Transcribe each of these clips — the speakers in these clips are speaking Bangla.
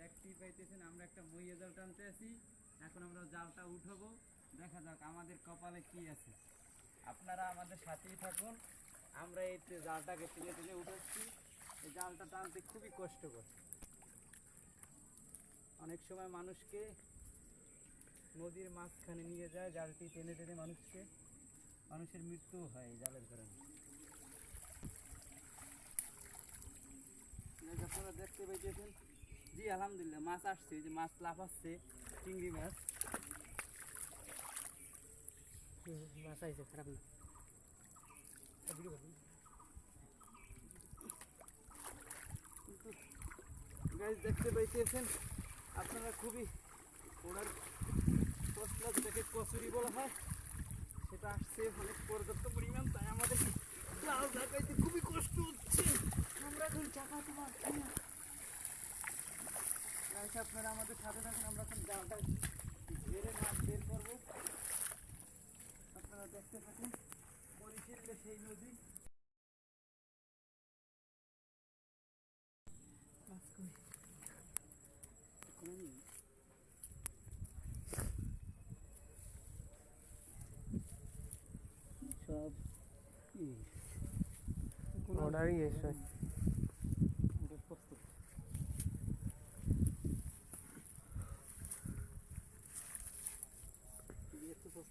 দেখতেই পাইতেছেন, আমরা একটা জাল টানতে আছি। এখন আমরা জালটা দেখা যাক আমাদের কপালে কি আছে। আপনারা আমাদের সাথেই থাকুন। আমরা এই জালটাকে টেনে উঠাচ্ছি। এই জালটা টানতে খুবই কষ্টকর। অনেক সময় মানুষকে নদীর মাঝখানে নিয়ে যায়, জালটি টেনে টেনে মানুষকে, মানুষের মৃত্যু হয় এই জালের আপনারা দেখতে পাইতেছেন জি আলহামদুলিল্লাহ মাছ আসছে যে মাছ লাফাচ্ছে চিংড়ি মাছ। মাছ আইছে খারাপ না। গাছ দেখতে পাইতেছেন আপনারা খুবই ওনার কসলা যেটাকে কচুরি বলা হয় সেটা আসছে অনেক পর্যাপ্ত পরিমাণ তাই আমাদের জাল ঢাকাইতে খুবই কষ্ট হচ্ছে আমরা এখন চাকাতে পারছি না গাইস আপনারা আমাদের সাথে থাকুন, আমরা এখন জালটা ঝেড়ে মাছ বের করব। আপনারা দেখতে সেই নদী। সব এসে ওটা কষ্ট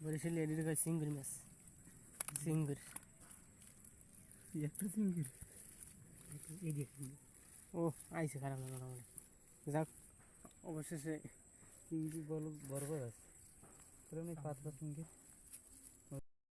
বরিশাল এডির কাছে সিঙ্গুর মাছ। সিঙ্গুর। একটা সিঙ্গুর? ও আইছে খারাপ না মোটামুটি যাক অবশেষে বড় বড় আছে। কারণ এই পাতলা চিংড়ি